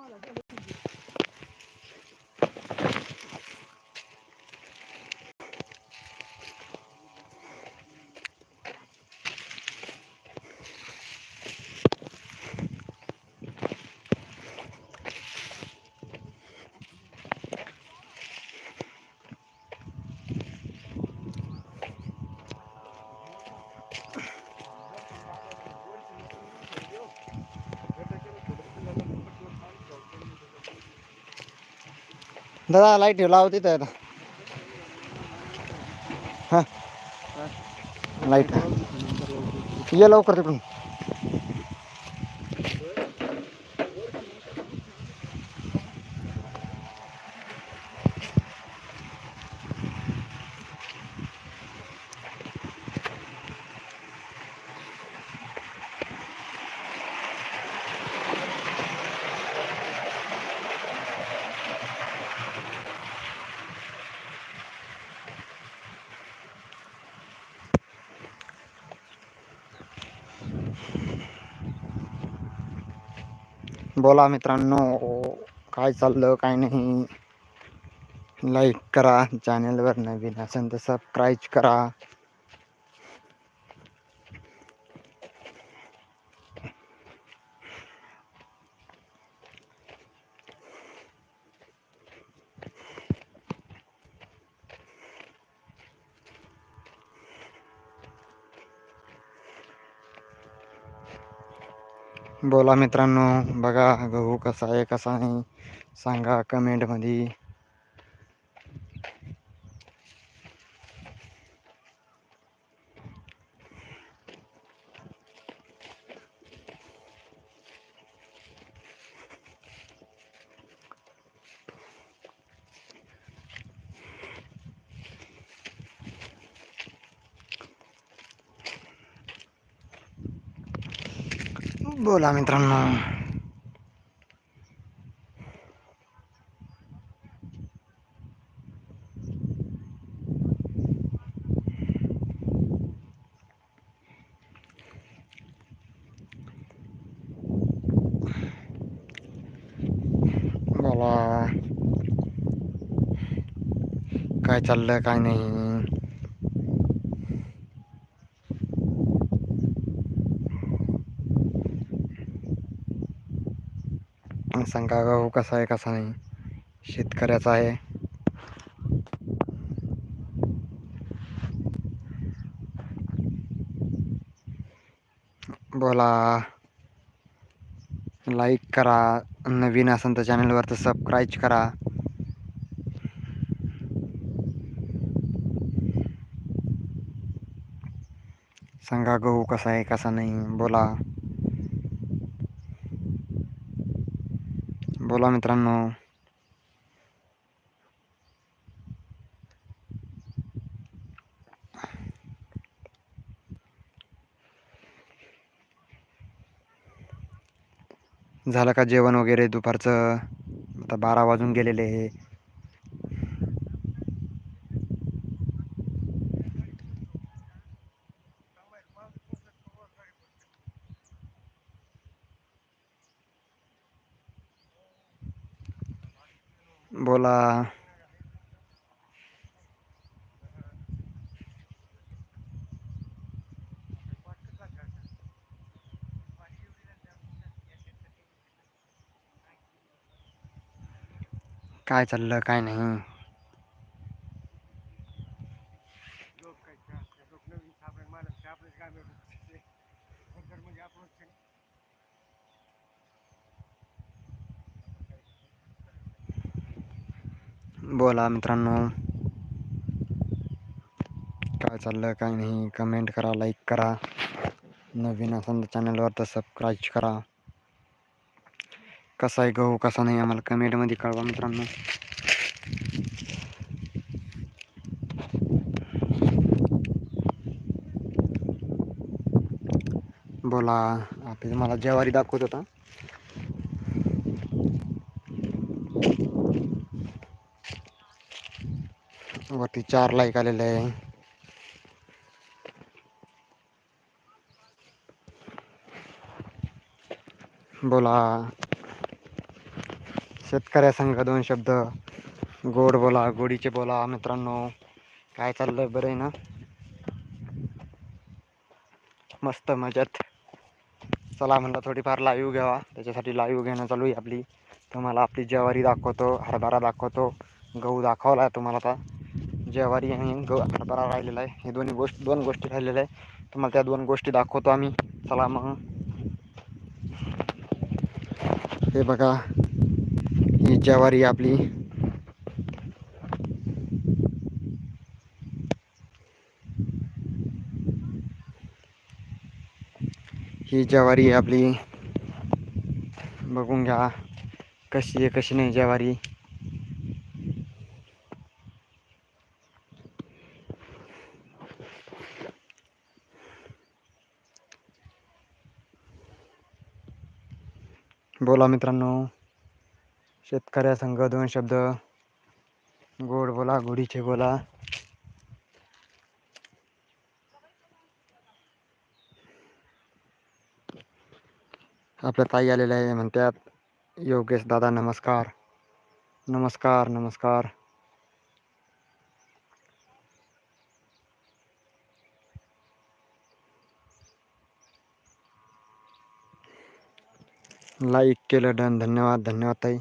¿no? Las, दादा light लाव तिथं आता. हां. लाइट ये लवकर तिकडून. बोला मित्रांनो काय चाललं काय नाही. लाईक करा चॅनलवर नवीन असेल तर सबस्क्राईब करा. बोला मित्रांनो बघा गहू कसा आहे कसा नाही सांगा कमेंटमध्ये बोला मित्रांनो बोला काय चाललं काय नाही सांगा गहू कसा आहे कसा नाही. शेतकऱ्याचा आहे. बोला. लाईक करा. नवीन असेल तर चॅनलवर तर सबस्क्राईब करा. सांगा गहू कसा आहे कसा नाही. बोला. बोला मित्रांनो झालं का जेवण वगैरे दुपारचं? आता बारा वाजून गेलेले आहे. बोला. काय चाललं काय नाही. बोला मित्रांनो. काय चाललं काय नाही कमेंट करा लाईक करा. नवीन असं तर चॅनलवर तर सबस्क्राईब करा. कसा आहे गहू कसा नाही आम्हाला कमेंटमध्ये कळवा मित्रांनो. बोला आपण मला ज्वारी दाखवत होता. वरती चार लाईक आलेले आहे. बोला. शेतकऱ्या संघ दोन शब्द. गोड बोला गोडीचे बोला मित्रांनो. काय चाललंय? बरं आहे ना? मस्त मजेत. चला म्हणलं थोडीफार लाईव्ह घ्यावा. त्याच्यासाठी लाईव्ह घेणं चालू आहे आपली. तुम्हाला आपली ज्वारी दाखवतो हरभरा दाखवतो. गहू दाखवला आहे तुम्हाला आता. ज्वारी आणि ग हरभरा राहिलेला आहे. हे दोन्ही गोष्ट दोन गोष्टी राहिलेल्या आहे तुम्हाला त्या दोन गोष्टी दाखवतो आम्ही. चला मग. हे बघा. ही ज्वारी आपली. ही ज्वारी आपली. बघून घ्या. कशी आहे कशी नाही ज्वारी बोला मित्रांनो. शेतकऱ्या संघ दोन शब्द. गोड बोला गोडीचे बोला. आपल्या ताई आलेल्या आहे म्हणतात योगेश दादा नमस्कार. नमस्कार नमस्कार. लाईक केलं डन. धन्यवाद. धन्यवाद ताई.